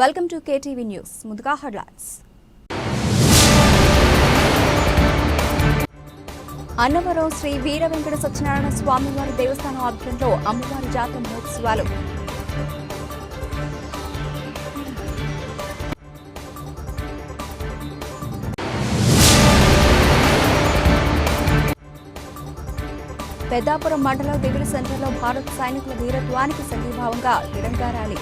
Welcome to KTV news ముందుగా headlines. Annavaram Shri Veera Venkata Satyanarayana స్వామివారి దేవస్థానం ఆధ్వర్యంలో అమ్మవారి జాతర మహోత్సవాలు. పెద్దాపురం మండలం దిగులు సెంటర్లో భారత సైనికుల ధీరత్వానికి సంఘీభావంగా తిరంగా ర్యాలీ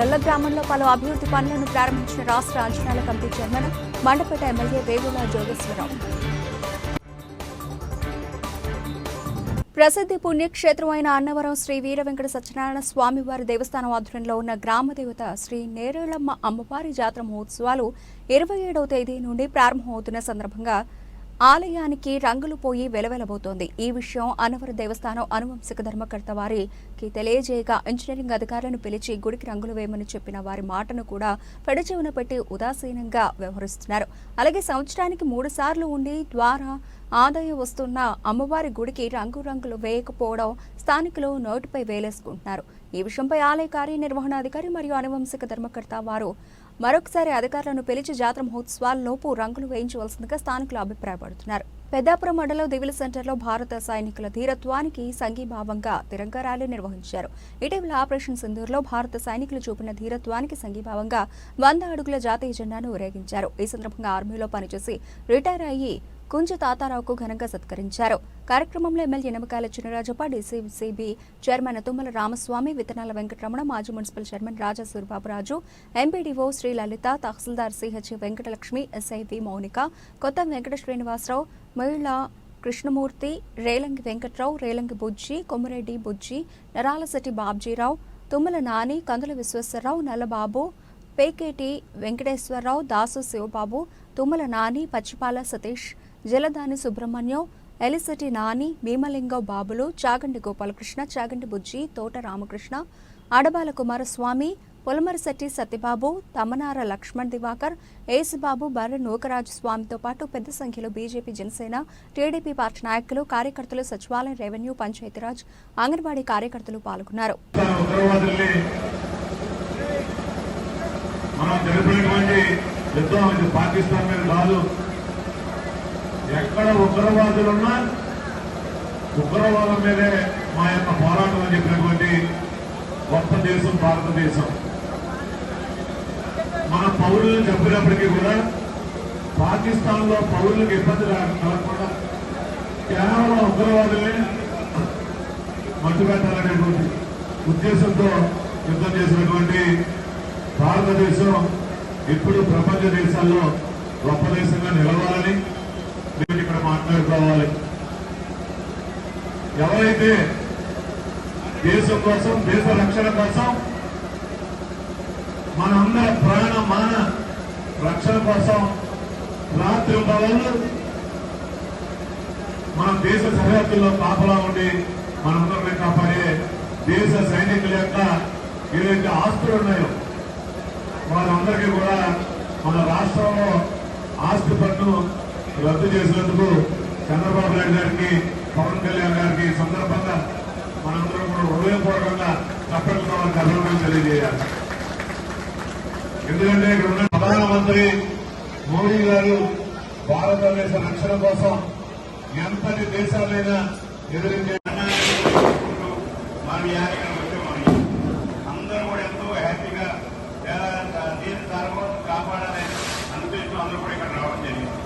లొల్ల గ్రామంలో పలు అభివృద్ధి పనులను ప్రారంభించిన రాష్ట్ర అంచనాల committee chairman Mandapeta MLA Vegula Jogeswararao. ప్రసిద్ధి పుణ్యక్షేత్రం అయిన అన్నవరం శ్రీ వీర వెంకట సత్యనారాయణ స్వామివారి దేవస్థానం ఆధ్వర్యంలో ఉన్న గ్రామ దేవత శ్రీ నేరళమ్మ అమ్మవారి జాతర మహోత్సవాలు ఇరవై ఏడవ తేదీ నుండి ప్రారంభమవుతున్న సందర్భంగా ఆలయానికి రంగులు పోయి వెలవెలబోతోంది. ఈ విషయం అనవర దేవస్థానం అనువంశిక ధర్మకర్త వారికి తెలియజేయగా ఇంజనీరింగ్ అధికారులను పిలిచి గుడికి రంగులు వేయమని చెప్పిన వారి మాటను కూడా పెడచెవున పెట్టి ఉదాసీనంగా వ్యవహరిస్తున్నారు. అలాగే సంవత్సరానికి మూడు సార్లు ఉండి ద్వారా ఆదాయం వస్తున్న అమ్మవారి గుడికి రంగు రంగులు వేయకపోవడం స్థానికులు నోటిపై వేలేసుకుంటున్నారు. ఈ విషయంపై ఆలయ కార్యనిర్వహణాధికారి మరియు అనువంశిక ధర్మకర్త వారు మరొకసారి అధికారులను పిలిచి జాతర మహోత్సవాల్లోపు రంగులు వేయించవలసిందిగా స్థానికులు అభిప్రాయపడుతున్నారు. పెద్దాపురం మండలం దివిల సెంటర్లో భారత సైనికుల ధీరత్వానికి సంఘీభావంగా తిరంగా ర్యాలీ నిర్వహించారు. ఇటీవల ఆపరేషన్ సింధూర్లో భారత సైనికులు చూపిన ధీరత్వానికి సంఘీభావంగా వంద అడుగుల జాతీయ జెండాను ఊరేగించారు. ఈ సందర్భంగా ఆర్మీలో పనిచేసి రిటైర్ అయ్యి కుంజ తాతారావుకు ఘనంగా సత్కరించారు. కార్యక్రమంలో MLA Nimmakayala Chinarajappa DCCB chairman Tummala Ramaswamy Vittanala Venkataramana మాజీ municipal chairman Raja Surbaburaju MPDO Shri Lalitha tahsildar CH Venkatalakshmi SIV Mounika Kotha Venkata Srinivasarao మహిళా కృష్ణమూర్తి రేలంగి వెంకట్రావు రేలంగి బుజ్జి కొమ్మరెడ్డి బుజ్జి నరాలశెట్టి బాబ్జీరావు తుమ్మల నాని కందుల విశ్వేశ్వరరావు నల్లబాబు పేకేటి వెంకటేశ్వరరావు దాసు శివబాబు తుమ్మల నాని పచ్చిపాల సతీష్ జలదాని సుబ్రహ్మణ్యం ఎలిసటి నాని భీమలింగం బాబులు చాగంటి గోపాలకృష్ణ చాగంటి బుజ్జి తోట రామకృష్ణ ఆడబాల కుమారస్వామి పొలమరిశెట్టి సత్యబాబు తమనార లక్ష్మణ్ దివాకర్ ఏసుబాబు బర్రె నూకరాజు స్వామితో పాటు పెద్ద సంఖ్యలో బీజేపీ జనసేన టీడీపీ పార్టీ నాయకులు కార్యకర్తలు సచివాలయం రెవెన్యూ పంచాయతీరాజ్ అంగన్వాడీ కార్యకర్తలు పాల్గొన్నారు. మనం పాకిస్తాన్ మీద కాదు ఎక్కడ ఉగ్రవాదులున్నా ఉగ్రవాదం మీదే మా యొక్క పోరాటం అని చెప్పినటువంటి గొప్ప దేశం భారతదేశం. మన పౌరులను చెప్పినప్పటికీ కూడా పాకిస్తాన్లో పౌరులకు ఇబ్బంది కలగకుండా కేవలం ఉగ్రవాదుల్ని మట్టుపెట్టాలనేటువంటి ఉద్దేశంతో యుద్ధం చేసినటువంటి భారతదేశం ఇప్పుడు ప్రపంచ దేశాల్లో గొప్ప దేశంగా నిలవాలని దీన్ని ఇక్కడ మాట్లాడుకోవాలి. ఎవరైతే దేశం కోసం దేశ రక్షణ కోసం మనందరి ప్రాణ మాన రక్షణ కోసం రాత్రి పగళ్ళు మన దేశ సరిహద్దుల్లో కాపలా ఉండి మనందరినీ కాపాడే దేశ సైనికుల యొక్క ఏదైతే ఆస్తులు ఉన్నాయో వారందరికీ కూడా మన రాష్ట్రంలో ఆస్తి పట్టు రద్దు చేసినందుకు చంద్రబాబు నాయుడు గారికి పవన్ కళ్యాణ్ గారికి సందర్భంగా మనందరం కూడా హృదయపూర్వకంగా తప్పకుండా వారికి అభినందనలు తెలియజేయాలి. ఎందుకంటే ఇక్కడ ఉన్న ప్రధానమంత్రి మోడీ గారు భారతదేశ రక్షణ కోసం ఎంతటి దేశాలైనా ఎదిరించే మనం యాడికి వచ్చామని అందరూ కూడా ఎంతో హ్యాపీగా ఎలా దీని ధర్మం కాపాడాలని అనుకుంటూ అందరూ కూడా ఇక్కడ రావడం జరిగింది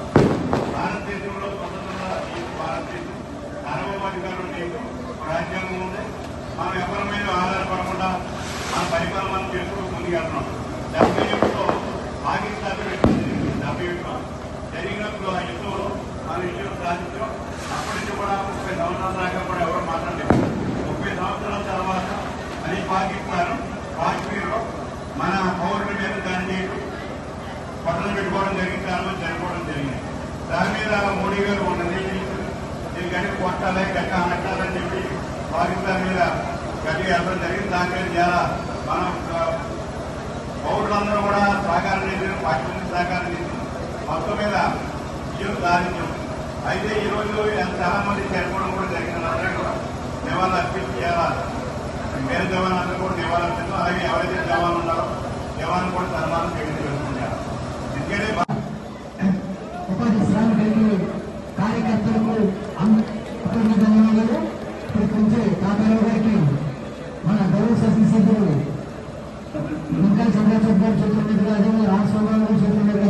భారతదేశంలో స్వతంత్ర ఈ భారతదేశం సార్వభౌమాధికారం లేదు రాజ్యాంగం ఉంది మనం ఎవరి మీద ఆధారపడకుండా మన పరిపాలన మనం చేసుకుంటూ ముందుకెళ్తున్నాం డెబ్బై ఒకటిలో పాకిస్తాన్ పెట్టింది డెబ్బై ఒకటిలో మన విజయం సాధించాం అప్పటి నుంచి కూడా ముప్పై సంవత్సరాల దాకా కూడా ఎవరు మాట్లాడలేదు. ముప్పై సంవత్సరాల తర్వాత అది పాకిస్తాన్ కాశ్మీర్లో మన పౌరుల మీద దాడి చేయడం పట్టణం పెట్టుకోవడం జరిగింది చనిపోవడం జరిగింది. దాని మీద మోడీ గారు ఒక నిర్ణయం కొట్టాలి గట్ట అనట్టాలని చెప్పి పాకిస్తాన్ మీద గట్టిగా వెళ్ళడం జరిగింది. దాని మీద చాలా మనం పౌరులందరూ కూడా సహకారం చేసిన పార్టీ సహకారం చేసింది మొత్తం మీద విజయం సాధించాం అయితే ఈరోజు రోజు చాలా మంది చనిపోవడం కూడా జరిగింది. అందరూ కూడా నివాళులు అర్పించేయాలా పేరు కూడా నివాళులు అర్పిస్తాం అలాగే ఎవరైతే జవాన్లు ఉన్నారో జవాన్ కూడా సన్మానం చేయడం జరుగుతుంటారు ఎందుకంటే ఉపాధి శ్రామికులకి కార్యకర్తలకు అందరికీ ధన్యవాదాలు. ఇప్పుడు కొంచెం కాకారావు గారికి మన గౌరవ శాసనసభ్యులు ఇంకా చంద్రబాబు అదే రామస్వామి గారు చెప్పినట్టుగా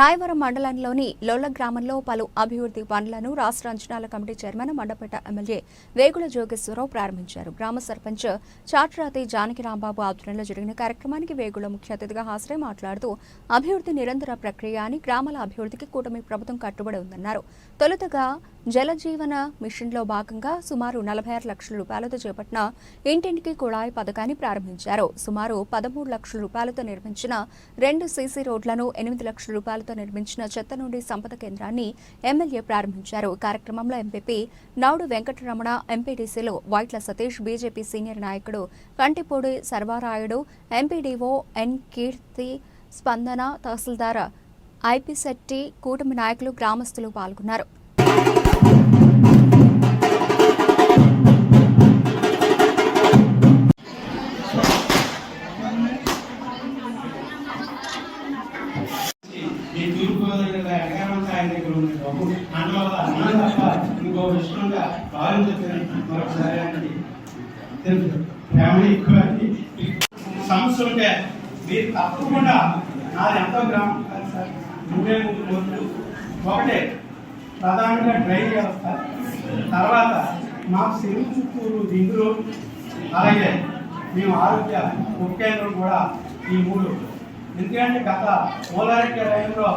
రాయవరం మండలంలోని లోల గ్రామంలో పలు అభివృద్ధి పనులను రాష్ట్ర అంచనాల committee chairman Mandapeta MLA Vegula Jogeswararao ప్రారంభించారు. గ్రామ సర్పంచ్ చాట్రాతి జానకి రాంబాబు ఆధ్వర్యంలో జరిగిన కార్యక్రమానికి వేగుల ముఖ్య అతిథిగా హాజరై మాట్లాడుతూ అభివృద్ధి నిరంతర ప్రక్రియ అని గ్రామాల అభివృద్ధికి కూటమి ప్రభుత్వం కట్టుబడి ఉందన్నారు. తొలుతగా జలజీవన మిషన్లో భాగంగా సుమారు నలభై ఆరు లక్షల రూపాయలతో చేపట్టిన ఇంటింటికి కుళాయి పథకాన్ని ప్రారంభించారు. సుమారు పదమూడు లక్షల రూపాయలతో నిర్మించిన రెండు సీసీ రోడ్లను ఎనిమిది లక్షల రూపాయలతో నిర్మించిన చెత్త నుండి సంపద కేంద్రాన్ని ఎమ్మెల్యే ప్రారంభించారు. కార్యక్రమంలో ఎంపీపీ నాడు వెంకటరమణ ఎంపీడీసీలో వైట్ల సతీష్ బీజేపీ సీనియర్ నాయకుడు కంటిపూడి సర్వారాయుడు ఎంపీడీఓ ఎన్ కీర్తి స్పందన తహసీల్దార్ ఐపీసెట్టి కూటమి నాయకులు గ్రామస్తులు పాల్గొన్నారు. సమస్య ఉంటే మీరు తప్పకుండా నాది ఎంతో గ్రామం. మూడే మూడు కోట్లు ఒకటే ప్రధానంగా డ్రైన్ వ్యవస్థ తర్వాత మాకు సిరు చుట్టూరు దిగులు అలాగే మేము ఆరోగ్య ఉప కేంద్రం కూడా ఈ మూడు. ఎందుకంటే గత మూలారెడ్డి రైల్లో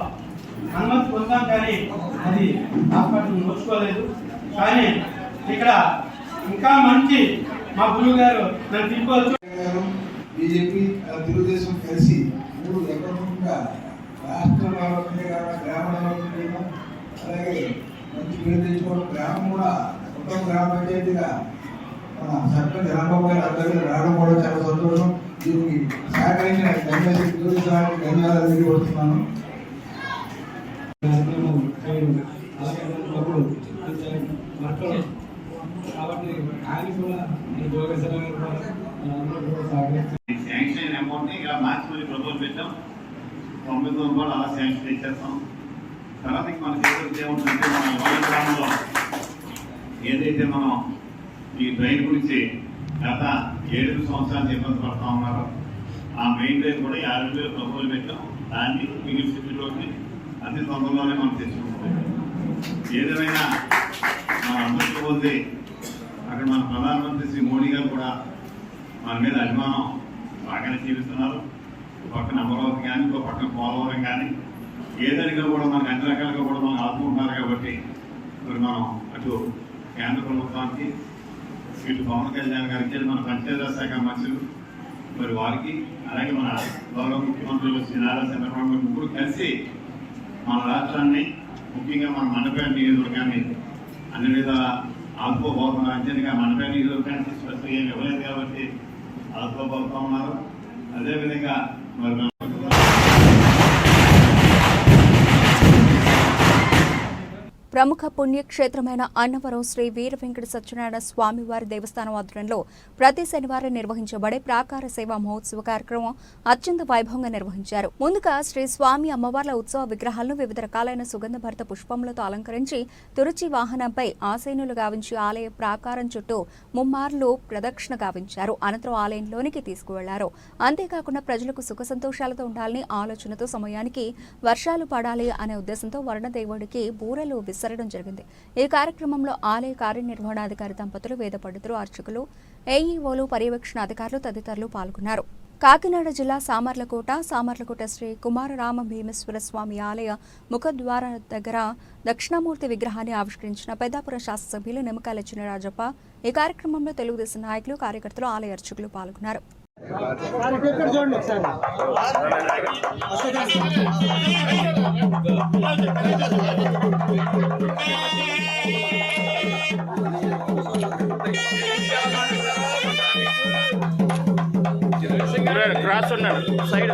అనుమతి పొందాం కానీ అది హాస్పిటల్ నోచుకోలేదు. కానీ ఇక్కడ ఇంకా మంచి మా గురువు గారు నన్ను తీసుకోవచ్చు బీజేపీ తెలుగుదేశం కలిసి రాష్ట్రంలో డెవలప్మెంట్ కావాలి గ్రామ డెవలప్మెంట్ అలాగే మంచి పేరు తెచ్చుకోవడం గ్రామం కూడా మొత్తం గ్రామ పంచాయతీగా మన సర్పంచ్ రాంబాబు గారు అందరికీ రావడం కూడా చాలా సంతోషం దీనికి సహకరించిన ధన్యవాదాలు. తెలుగుదేశానికి ధన్యవాదాలు తెలియవస్తున్నాను కాబట్టి ఆయన కూడా ఈ గారు కూడా సహకరిస్తారు తొమ్మిది కూడా అలా శాంక్షన్ ఇచ్చేస్తాం. తర్వాత మన చేతులకు ఏముంటుందంటే మన యువత గ్రామంలో ఏదైతే మనం ఈ డ్రైన్ గురించి గత ఏడు సంవత్సరాలు ఇబ్బంది పడతా ఉన్నారో ఆ మెయిన్ డ్రైన్ కూడా యాభై వేలు ప్రభుత్వం పెట్టాం దాన్ని మిగిలిన సిటీలోకి అతి తొందరలోనే మనం తెచ్చుకుంటాం ఏదేమైనా మన అందరికీ పోతే అక్కడ మన ప్రధానమంత్రి శ్రీ మోడీ గారు కూడా మన మీద అభిమానం బాగానే జీవిస్తున్నారు. పక్కన అమరావతి కానీ ఇంకో పక్కన పోలవరం కానీ ఏదైనా కూడా మనకు అన్ని రకాలుగా కూడా మనం ఆదుకుంటున్నారు కాబట్టి మరి మనం అటు కేంద్ర ప్రభుత్వానికి ఇటు పవన్ కళ్యాణ్ గారికి మన పంచాయతీరాజ్ శాఖ మంత్రులు మరి వారికి అలాగే మన గౌరవ ముఖ్యమంత్రులు శ్రీ నారా చంద్రబాబు గారు ముగ్గురు కలిసి మన రాష్ట్రాన్ని ముఖ్యంగా మన మండపేట నియోజకవర్గాన్ని అన్ని విధాల ఆదుకోబోతున్నారు. అంతేగా మండపేట నియోజకవర్గానికి స్పెషల్ ఏమి ఇవ్వలేదు కాబట్టి ఆదుకోబోతా ఉన్నారు అదేవిధంగా మరి ప్రముఖ పుణ్యక్షేత్రమైన అన్నవరం శ్రీ వీర వెంకట సత్యనారాయణ స్వామివారి దేవస్థానం ఆధ్వర్యంలో ప్రతి శనివారం నిర్వహించబడే ప్రాకార సేవా మహోత్సవ కార్యక్రమం అత్యంత వైభవంగా నిర్వహించారు. ముందుగా శ్రీ స్వామి అమ్మవార్ల ఉత్సవ విగ్రహాలను వివిధ రకాలైన సుగంధ భరిత పుష్పములతో అలంకరించి తురుచి వాహనంపై ఆసీనులు గావించి ఆలయ ప్రాకారం చుట్టూ ముమ్మార్లు ప్రదక్షిణ గావించారు. అనంతరం ఆలయంలోనికి తీసుకువెళ్ళారు. అంతేకాకుండా ప్రజలకు సుఖ సంతోషాలతో ఉండాలని ఆలోచనతో సమయానికి వర్షాలు పడాలి అనే ఉద్దేశంతో వరుణదేవుడికి బూరెలు విసరడం జరిగింది. ఈ కార్యక్రమంలో ఆలయ కార్యనిర్వహణాధికారి దంపతులు వేద పండితులు అర్చకులు ఏఈఓలు పర్యవేక్షణ అధికారులు తదితరులు పాల్గొన్నారు. కాకినాడ జిల్లా సామర్లకోట సామర్లకోట శ్రీ కుమారరామ భీమేశ్వర స్వామి ఆలయ ముఖద్వార దగ్గర దక్షిణామూర్తి విగ్రహాన్ని ఆవిష్కరించిన పెద్దాపురం శాసనసభ్యులు నిమ్మకాయల చిన్నరాజప్ప ఈ కార్యక్రమంలో తెలుగుదేశం నాయకులు కార్యకర్తలు ఆలయ అర్చకులు పాల్గొన్నారు. సార్ ఇక్కడ చూడండి ఒకసారి క్రాస్ ఉన్నాడు సైడ్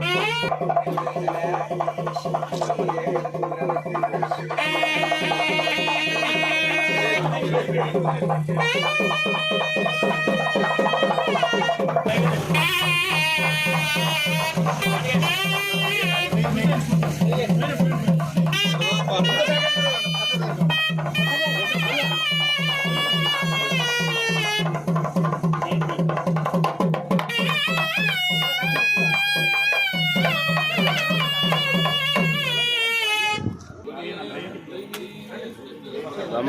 Yeah.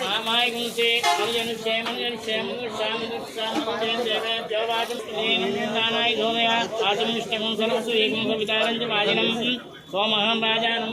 మామాయకుంటే అనుజను క్షేమను క్షేమను శ్యామను శ్యామను జయం జవాజం నానాయ ధోమయ ఆత్మనిష్టం సర్వసు ఏకం కవితారం చ వాజనం సోమహం రాజానం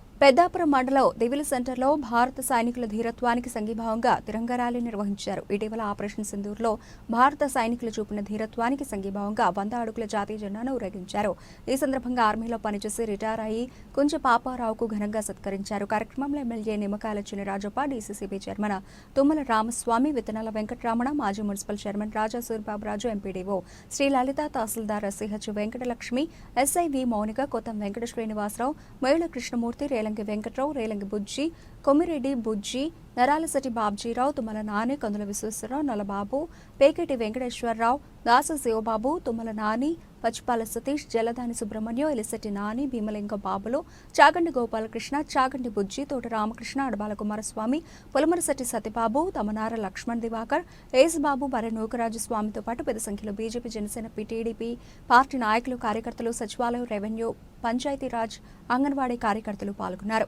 పెద్దాపురం మండలం దివిల సెంటర్లో భారత సైనికుల ధీరత్వానికి సంఘీభావంగా తిరంగ ర్యాలీ నిర్వహించారు. ఇటీవల ఆపరేషన్ సింధూర్లో భారత సైనికులు చూపిన ధీరత్వానికి సంఘీభావంగా వంద అడుగుల జాతీయ జెండాను ఊరేగించారు. ఈ సందర్భంగా ఆర్మీలో పనిచేసి రిటైర్ అయ్యి కొంచె పాపారావుకు ఘనంగా సత్కరించారు. కార్యక్రమంలో MLA Nimmakayala Chinarajappa DCCB chairman Tummala Ramaswamy Vittanala Venkataramana మాజీ municipal chairman Raja Surbaburaju MPDO Sri Lalitha tahsildar CH Venkatalakshmi SIV Mounika Kottam Venkata Srinivasarao Mela Krishnamurthy రేల Relangi Venkatrao Relangi Bujji Komireddy Bujji Naralasati Babjirao Tummala Nani Kandula Visweswararao Nalababu Peketi Venkateswararao Dasa Sivababu Tummala Nani Pachipala Satish జలదాని Subrahmanyam Elisetti Nani Bheemalinga బాబులు చాగండి గోపాలకృష్ణ చాగండి బుజ్జి తోట రామకృష్ణ అడబాల కుమారస్వామి పులమరసటి సతిబాబు తమనార లక్ష్మణ్ దివాకర్ ఏసుబాబు మరి నూకరాజు స్వామితో పాటు పెద్ద సంఖ్యలో బీజేపీ జనసేన టీడీపీ పార్టీ నాయకులు కార్యకర్తలు సచివాలయం రెవెన్యూ పంచాయతీరాజ్ అంగన్వాడీ కార్యకర్తలు పాల్గొన్నారు.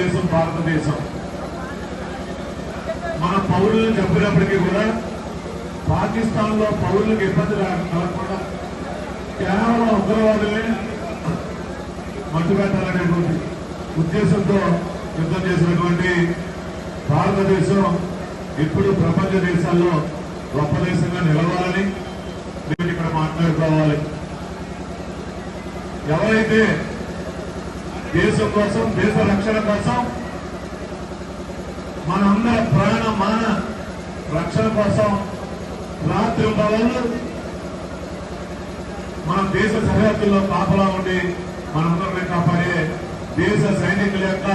దేశం భారతదేశం. మన పౌరులను చెప్పినప్పటికీ కూడా పాకిస్తాన్లో పౌరులకు ఇబ్బంది రాకుండా కలగకుండా కేవలం ఉగ్రవాదుల్ని మట్టుపెట్టాలనేటువంటి ఉద్దేశంతో యుద్ధం చేసినటువంటి భారతదేశం ఇప్పుడు ప్రపంచ దేశాల్లో గొప్ప దేశంగా నిలవాలని నేను ఇక్కడ మాట్లాడుకోవాలి. ఎవరైతే దేశం కోసం దేశ రక్షణ కోసం మనందరి ప్రాణ మాన రక్షణ కోసం రాత్రి పగళ్ళు మన దేశ సరిహద్దుల్లో కాపలా ఉండి మనందరినీ కాపాడే దేశ సైనికుల యొక్క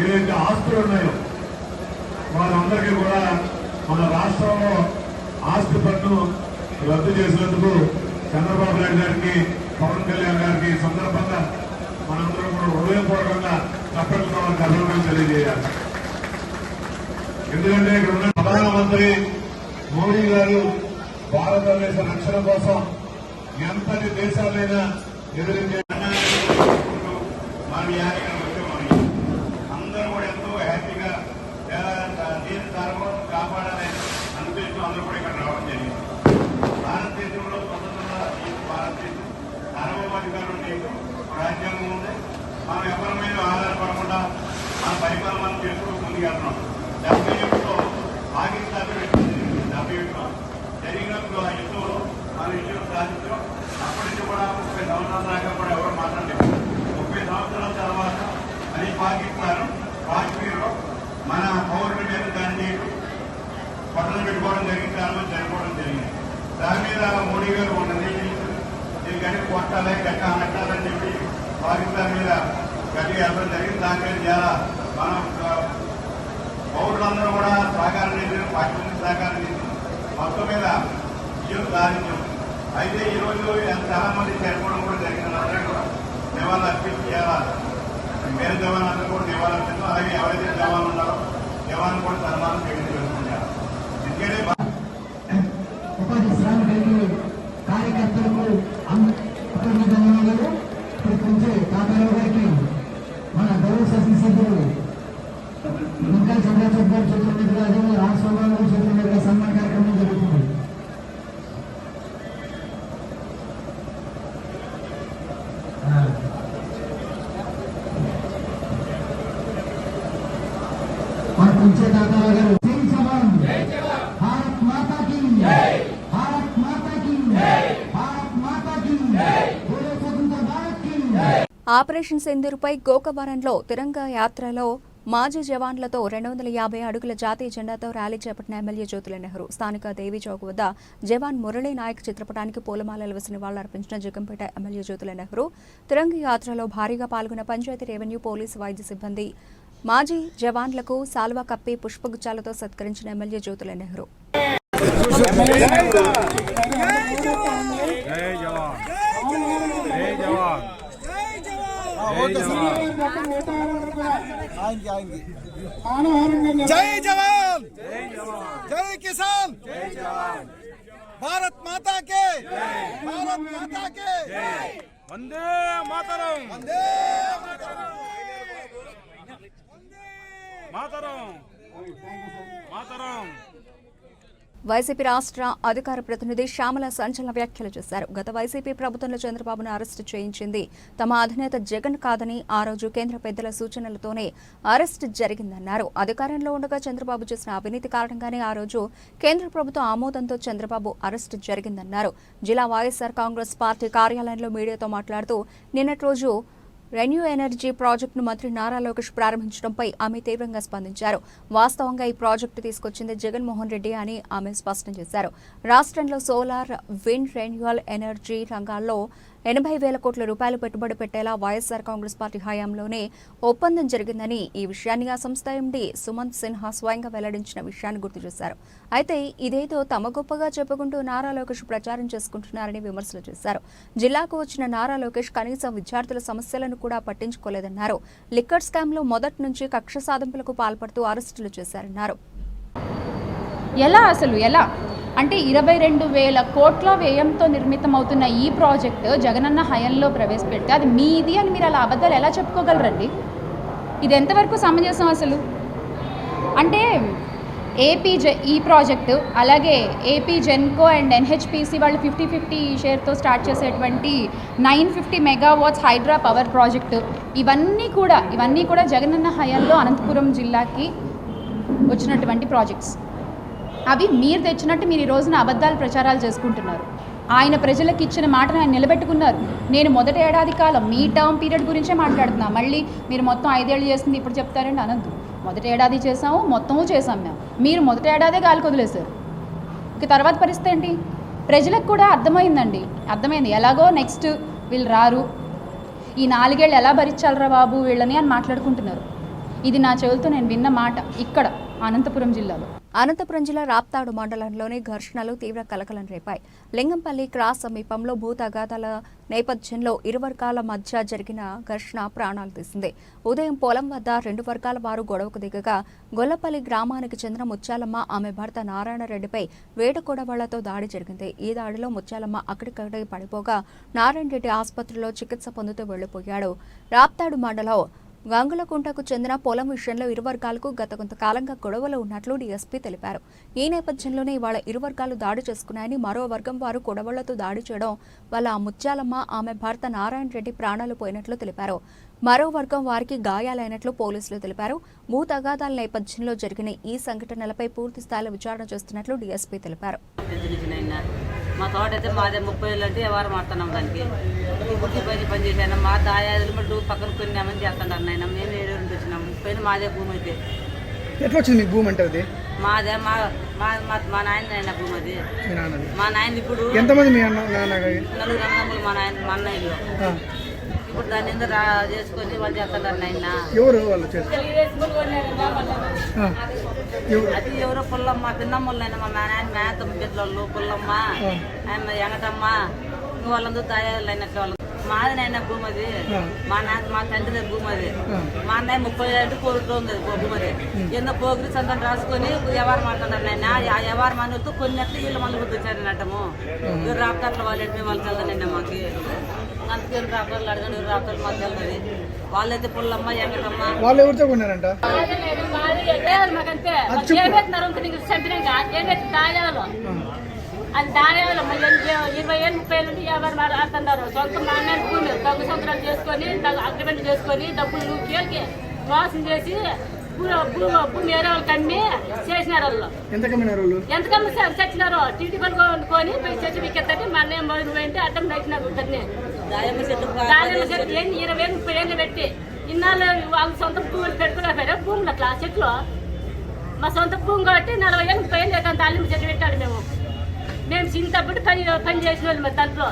ఏదైతే ఆస్తులు ఉన్నాయో వారందరికీ కూడా మన రాష్ట్రంలో ఆస్తి పన్ను రద్దు చేసినందుకు చంద్రబాబు నాయుడు గారికి పవన్ కళ్యాణ్ గారికి సందర్భంగా మనందరం కూడా హృదయపూర్వకంగా చప్పట్లతో వారికి అభినందనలు తెలియజేయాలి ఎందుకంటే ఇక్కడ ఉన్న ప్రధానమంత్రి మోడీ గారు భారతదేశ రక్షణ కోసం ఎంతటి దేశాలైనా ఎదిరించే మన పట్టణం పెట్టుకోవడం జరిగింది చాలా మంది చనిపోవడం జరిగింది. దాని మీద మోడీ గారు మొన్న కానీ కొట్టాలి గట్ట అనట్టాలని చెప్పి వారికి దాని మీద గట్టి వెళ్ళడం జరిగింది. దాని మీద చాలా మన పౌరులందరూ కూడా సహకారం చేసిన పాకిస్తాన్ సహకారం చేసి మొత్తం మీద విజయం సాధించాం. అయితే ఈరోజు చాలా మంది చనిపోవడం కూడా జరిగింది. అందరూ కూడా నివాళులు అర్పించి చేయాలి మేర జవాన్ అందరూ కూడా నివాళులు అర్పించాం అలాగే ఎవరైతే జవాన్ ఉన్నారో జవాన్ కూడా సన్మానం చేయడం ఉపాధి శ్రామికులకి కార్యకర్తలకు అందరికీ ధన్యవాదాలు. ఇప్పుడు కొంచెం కాకారావు గారికి మన గౌరవ శాసనసభ్యులు ఇంకా చంద్రబాబు గారు చేతుల మీదుగా అదే రామస్వామి గారు చేతుల మీదుగా సన్మాన కార్యక్రమం జరుగుతుంది. మన కొంచెం కాకారావు గారు జై జవాన్ భారత్ మాతా కి భారత్ మాతా కి భారత్ మాతా కి బోలో స్వతంత్ర భారత్కి ఆపరేషన్ సింధూర్పై గోకవరంలో తిరంగా యాత్రలో మాజీ జవాన్లతో రెండు వందల యాభై అడుగుల జాతీయ జెండాతో ర్యాలీ చేపట్టిన ఎమ్మెల్యే జ్యోతుల నెహ్రూ స్థానిక దేవి చౌక్ వద్ద జవాన్ మురళీ నాయక్ చిత్రపటానికి పూలమాలలు వలసిన వాళ్ళు అర్పించిన జగంపేట ఎమ్మెల్యే జ్యోతుల నెహ్రూ. తిరంగ యాత్రలో భారీగా పాల్గొన్న పంచాయతీ రెవెన్యూ పోలీసు వైద్య సిబ్బంది మాజీ జవాన్లకు సాల్వా కప్పి పుష్పగుచ్చాలతో సత్కరించిన ఎమ్మెల్యే జ్యోతుల నెహ్రూ. జై జవాన్! జై కిసాన్! భారత్ మాతా కే భారత్ మాతా కే వందే మాతరం! వందే మాతరం! మాతరం! వైసీపీ రాష్ట్ర అధికార ప్రతినిధి శ్యామల సంచలన వ్యాఖ్యలు చేశారు. గత వైసీపీ ప్రభుత్వంలో చంద్రబాబును అరెస్టు చేయించింది. తమ అధినేత జగన్ కాదని ఆ రోజు కేంద్ర పెద్దల సూచనలతోనే అరెస్టు జరిగిందన్నారు. అధికారంలో ఉండగా చంద్రబాబు చేసిన అవినీతి కారణంగానే ఆ రోజు కేంద్ర ప్రభుత్వం ఆమోదంతో చంద్రబాబు అరెస్టు జరిగిందన్నారు. జిల్లా వైఎస్ఆర్ కాంగ్రెస్ పార్టీ కార్యాలయంలో మీడియాతో మాట్లాడుతూ నిన్నటి రోజు రెన్యూ ఎనర్జీ ప్రాజెక్టును మంత్రి నారా లోకేష్ ప్రారంభించడంపై ఆమె తీవ్రంగా స్పందించారు. వాస్తవంగా ఈ ప్రాజెక్టు తీసుకొచ్చింది జగన్మోహన్ రెడ్డి అని ఆమె స్పష్టం చేశారు. రాష్ట్రంలో సోలార్ విండ్ రెన్యూవల్ ఎనర్జీ రంగాల్లో ఎనభై వేల కోట్ల రూపాయలు పెట్టుబడి పెట్టేలా వైఎస్ఆర్ కాంగ్రెస్ పార్టీ హయాంలోనే ఒప్పందం జరిగిందని ఈ విషయాన్ని ఆ సంస్థ ఎండీ సుమంత్ సిన్హా స్వయంగా వెల్లడించిన విషయాన్ని గుర్తు చేశారు. అయితే ఇదేదో తమ గొప్పగా చెప్పుకుంటూ నారా లోకేష్ ప్రచారం చేసుకుంటున్నారని విమర్శలు చేశారు. జిల్లాకు వచ్చిన నారా లోకేష్ కనీసం విద్యార్థుల సమస్యలను కూడా పట్టించుకోలేదన్నారు. లిక్కర్ స్కామ్లో మొదటి నుంచి కక్ష సాధింపులకు పాల్పడుతూ అరెస్టులు చేశారన్నారు. ఎలా అసలు? ఎలా? అంటే ఇరవై రెండు వేల కోట్ల వ్యయంతో నిర్మితమవుతున్న ఈ ప్రాజెక్టు జగనన్న హయంలో ప్రవేశపెడితే అది మీది అని మీరు అలా అబద్ధాలు ఎలా చెప్పుకోగలరండి? ఇది ఎంతవరకు సమంజసం అసలు? అంటే ఏపీ జె ఈ ప్రాజెక్టు అలాగే ఏపీ జెన్కో అండ్ ఎన్హెచ్పిసి వాళ్ళు ఫిఫ్టీ ఫిఫ్టీ షేర్తో స్టార్ట్ చేసేటువంటి nine fifty megawatts hydro power project ఇవన్నీ కూడా ఇవన్నీ కూడా జగనన్న హయాంలో అనంతపురం జిల్లాకి వచ్చినటువంటి ప్రాజెక్ట్స్. అవి మీరు తెచ్చినట్టు మీరు ఈ రోజున అబద్ధాలు ప్రచారాలు చేసుకుంటున్నారు. ఆయన ప్రజలకు ఇచ్చిన మాటను ఆయన నిలబెట్టుకున్నారు. నేను మొదటి ఏడాది కాలం మీ టర్మ్ పీరియడ్ గురించే మాట్లాడుతున్నా. మళ్ళీ మీరు మొత్తం ఐదేళ్ళు చేసింది ఇప్పుడు చెప్తారండి అనద్దు మొదటి ఏడాది చేసాము మొత్తము చేసాం మేము. మీరు మొదటి ఏడాదే గాలికి వదిలేశారు ఇక తర్వాత పరిస్థితి ఏంటి? ప్రజలకు కూడా అర్థమైందండి. అర్థమైంది. ఎలాగో నెక్స్ట్ వీళ్ళు రారు. ఈ నాలుగేళ్ళు ఎలా భరించాలరా బాబు వీళ్ళని అని మాట్లాడుకుంటున్నారు. ఇది నా చెవులతో నేను విన్న మాట ఇక్కడ అనంతపురం జిల్లాలో. అనంతపురం జిల్లా రాప్తాడు మండలంలోని ఘర్షణలు తీవ్ర కలకలం రేపాయి. లింగంపల్లి క్రాస్ సమీపంలో భూతగాదాల నేపథ్యంలో ఇరు వర్గాల మధ్య జరిగిన ఘర్షణ ప్రాణాలు తీసింది. ఉదయం పొలం వద్ద రెండు వర్గాల వారు గొడవకు దిగగా గొల్లపల్లి గ్రామానికి చెందిన ముత్యాలమ్మ ఆమె భర్త నారాయణరెడ్డిపై వేటకొడవళ్ళతో దాడి జరిగింది. ఈ దాడిలో ముత్యాలమ్మ అక్కడికక్కడికి పడిపోగా నారాయణరెడ్డి ఆసుపత్రిలో చికిత్స పొందుతూ వెళ్ళిపోయాడు రాప్తాడు మండలం గంగులకుంటకు చెందిన పొలం విషయంలో ఇరు వర్గాలకు గత కొంతకాలంగా గొడవలు ఉన్నట్లు డీఎస్పీ తెలిపారు. ఈ నేపథ్యంలోనే ఇవాళ ఇరు వర్గాలు దాడి చేసుకున్నాయని మరో వర్గం వారు గొడవలతో దాడి చేయడం వల్ల ఆ ముత్యాలమ్మ ఆమె భర్త నారాయణ రెడ్డి ప్రాణాలు పోయినట్లు తెలిపారు. మరో వర్గం వారికి గాయాలైనట్లు పోలీసులు తెలిపారు. భూ తగాదాల నేపథ్యంలో జరిగిన ఈ సంఘటనలపై పూర్తి స్థాయిలో విచారణ చేస్తున్నట్లు డీఎస్పీ తెలిపారు. మా తోట అయితే మాదే ముప్పై ఏళ్ళు అంటే వ్యవహారం మాడుతున్నాం దానికి. బుద్ధి పని పని చేశాను. మా దాయాదులు మటు పక్కన కొన్నామని చేస్తుంటారు నాయన. మేము ఏడు నుంచి వచ్చినాం. ముప్పై ఏళ్ళు మాదే భూమి అయితే. ఎట్లా వచ్చింది మీకు భూమి అంటే అది? మాదే మా మా మా మా నాయన నాయన భూమి అది. మీ మా నాయన ఇప్పుడు ఎంతమంది మీ అన్న నలుగురు అన్నదమ్ములు మా నాయన మా అన్న ఇల్లు ఇప్పుడు దాన్ని ఎందుకు రా చేసుకొని వాళ్ళు చేస్తున్నారు నాయన ఎవరు వాళ్ళు చేస్తారు? ఆ. ఎవ- అది ఎవరో పుల్లమ్మ పిన్నమ్మలైన మా నాయన మేత బిడ్డలు పుల్లమ్మ ఆయన ఎంగటమ్మ ఇంక వాళ్ళందరూ దాయాలు అయినట్లు వాళ్ళు. మాది నాయన భూమి అది మా నాన్న మా తండ్రి భూమి అది మా అన్నయ్య ముప్పై ఏడు కోరుతూ ఉంది భూమి అది ఎన్నో పోగిరి సంతం రాసుకొని వ్యవహారం మాట్లాడారు నాయన. ఆ వ్యవహారం అనుతూ కొన్ని నెట్లు వీళ్ళు మళ్ళీ గుర్తొచ్చారు నటము ఇవ్వరు రాప్తార్ల వాళ్ళు ఎట్మే వాళ్ళు చల్లదండి మాకు. అందుకే రాప్తార్లు అడగండి ఇవ్వరు రాప్తార్లు మాకు చల్లది వాళ్ళైతే పుల్లమ్మ ఎంగటమ్మ వాళ్ళు ఎవరితో కొన్నారంట? అది దానివల్ల మళ్ళీ ఇరవై ఏళ్ళు ముప్పై ఏళ్ళు ఎవరు మాట్లాడుతున్నారు సొంత మాన్యాన్ని భూమి దొంగ సంవత్సరాలు చేసుకొని అగ్రిమెంట్ చేసుకొని డబ్బులు నూకేళ్ళకి మోసం చేసి భూమి వేరే అమ్మి చేసినారు వాళ్ళు. ఎంత కమ్మినారు వాళ్ళు? ఎంత కమ్మిస్తారు? చచ్చినారు? చచ్చి ఎత్తండి మా అన్నయ్య అడ్డం పెట్టినారు ఇద్దరిని. దానిలో చెట్లు ఏంటి ఇరవై ముప్పై ఏళ్ళు పెట్టి ఇన్నాళ్ళు వాళ్ళ సొంత భూములు పెట్టుకున్నారు భూములు అట్లా చెట్లు. మా సొంత భూమి కాబట్టి నలభై ఏళ్ళు ముప్పై ఏళ్ళు కానీ దానిమ్మ చెట్టు పెట్టాడు మేము. మేము చింతప్పుడు పని పని చేసిన వాళ్ళు మరి దాంట్లో.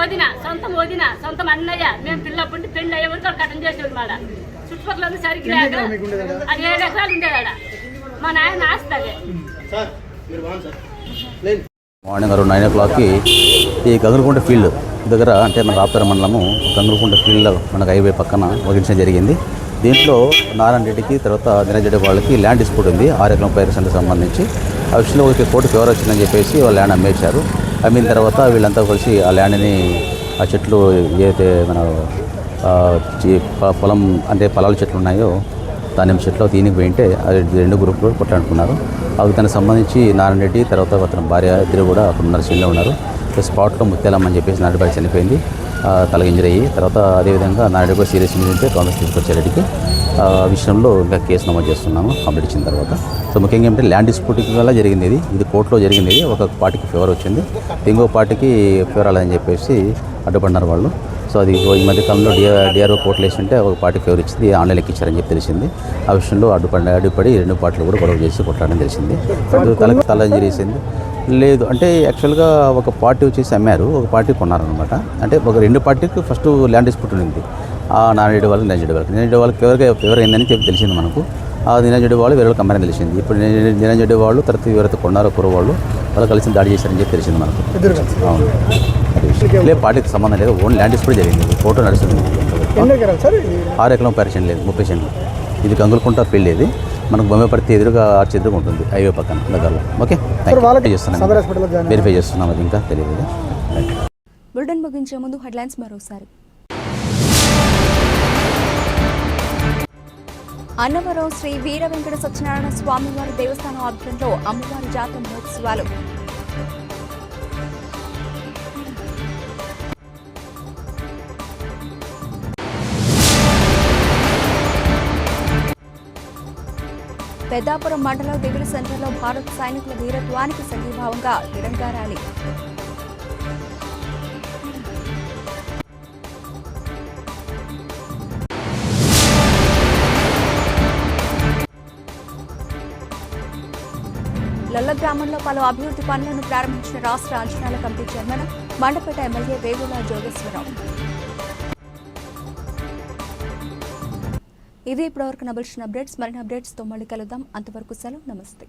వదిన సొంతం వదిన సొంతం అన్నయ్య మేము పిల్లప్పుడు పెళ్ళి అయ్యే వరకు కట్టం చేసేవాళ్ళు మాడ. చుట్టుపక్కల సరిగ్గా? అది ఏడు ఎకరాలు ఉండేది ఆడ మా నాయన ఆస్తుంది మార్నింగ్ అరౌండ్ నైన్ ఓ క్లాక్కి ఈ గంగులకుంట ఫీల్డ్ దగ్గర అంటే మన రాప్తార మండలము గంగులకుంట ఫీల్డ్లో మనకు హైవే పక్కన ఒక జరిగింది. దీంట్లో నారాయణ రెడ్డికి తర్వాత దినజ్ రెడ్డి వాళ్ళకి ల్యాండ్ డిస్ప్యూట్ ఉంది. ఆరు ఎకరం సెంటర్ సంబంధించి. ఆ విషయంలో ఒక కోర్టు ఫేవర్ వచ్చిందని చెప్పేసి వాళ్ళు ల్యాండ్ అమ్మేశారు. అమ్మిన తర్వాత వీళ్ళంతా కలిసి ఆ ల్యాండ్ని ఆ చెట్లు ఏదైతే మన పొలం అంటే పొలాల చెట్లు ఉన్నాయో దానిమ్మ చెట్లు దీనికి పోయింటే అది రెండు గ్రూపులు కొట్లాడుకున్నారు అవి దానికి సంబంధించి నారాయణ రెడ్డి తర్వాత అతని భార్య ఇద్దరు కూడా అక్కడ ఉన్నారు సీన్లో ఉన్నారు. స్పాట్లో ముత్యాలమ్మ అని చెప్పేసి నాయుడుపై చనిపోయింది. తలగింజరయ్యి తల ఇంజరీ అయ్యి తర్వాత అదేవిధంగా నాయుడు సీరియస్ ఇంజరీ ఉంటే కాంగ్రెస్ తీసుకొచ్చారు ఆ విషయంలో ఇంకా కేసు నమోదు చేస్తున్నాము కంప్లీట్ ఇచ్చిన తర్వాత. సో ముఖ్యంగా ఏంటంటే ల్యాండ్ డిస్ప్యూట్ వల్ల జరిగింది ఇది. ఇది కోర్టులో జరిగింది ఇది ఒక పార్టీకి ఫేవర్ వచ్చింది. ఇంకో పార్టీకి ఫేవర్ అని చెప్పేసి అడ్డుపడినారు వాళ్ళు. సో అది ఈ మధ్య కాలంలో డిఆర్ డిఆర్ఓ కోర్టులు వేసింటే ఒక పార్టీ ఫేవర్ ఇచ్చింది ఆన్లైన్ ఎక్కించారని చెప్పి తెలిసింది. ఆ విషయంలో అడ్డుపడి అడ్డుపడి రెండు పార్టీలు కూడా గొడవ చేసి కొట్లాడడం తెలిసింది. తలకి తల ఇంజరీ చేసింది లేదు అంటే యాక్చువల్గా ఒక పార్టీ వచ్చేసి అమ్మారు ఒక పార్టీ కొన్నారనమాట అంటే ఒక రెండు పార్టీకి ఫస్ట్ ల్యాండ్ డిస్ప్యూట్ ఉంది ఆ నారాయణ వాళ్ళకి నిరంజడి వాళ్ళకి. నిరంజడి వాళ్ళకి ఎవరికి ఎవరు అయిందని చెప్పి తెలిసింది మనకు. ఆ నిరంజడి వాళ్ళు వేరే అమ్మారని తెలిసింది. ఇప్పుడు నిరంజడి వాళ్ళు తర్వాత ఎవరైతే కొన్నారో కుర్ర వాళ్ళు కలిసి దాడి చేశారని చెప్పి తెలిసింది మనకు. అవును. అది విషయం. లే పార్టీకి సంబంధం లేదు. ఓన్లీ ల్యాండ్ డిస్ప్యూట్ జరిగింది. ఫోటో నడుస్తుంది. ఆరు ఎకరం పరిచయం లేదు. ముప్పై సెంట్లు. ఇది గంగులకుంట పెళ్ళి ఇది. మనకు బొమ్మపడితే ఎదురుగా ఆర్చి ఎదురుగా ఉంటుంది. హైవే పక్కన దగ్గరలో ఓకే? చేస్తున్నాం వెరిఫై చేస్తున్నాం అది ఇంకా తెలియదు. బులెటిన్ ముగించే ముందు హెడ్లైన్స్ మరోసారి. అన్నవరం శ్రీ వీర వెంకట సత్యనారాయణ స్వామివారి దేవస్థానం ఆధ్వర్యంలో అమ్మవారి జాతర మహోత్సవాలు పెద్దాపురం మండలం దిగులు సెంటర్లో భారత సైనికుల ధీరత్వానికి సంఘీభావంగా తిరంగా ర్యాలీ. లొల్ల గ్రామంలో పలు అభివృద్ధి పనులను ప్రారంభించిన రాష్ట్ర అంచనాల committee chairman Mandapeta MLA Vegula Jogeswararao. ఇది ఇప్పటివరకు నబిల్సిన అప్డేట్స్. మరిన్ని అప్డేట్స్తో మళ్ళీ కలుద్దాం. అంతవరకు సెలవు. నమస్తే.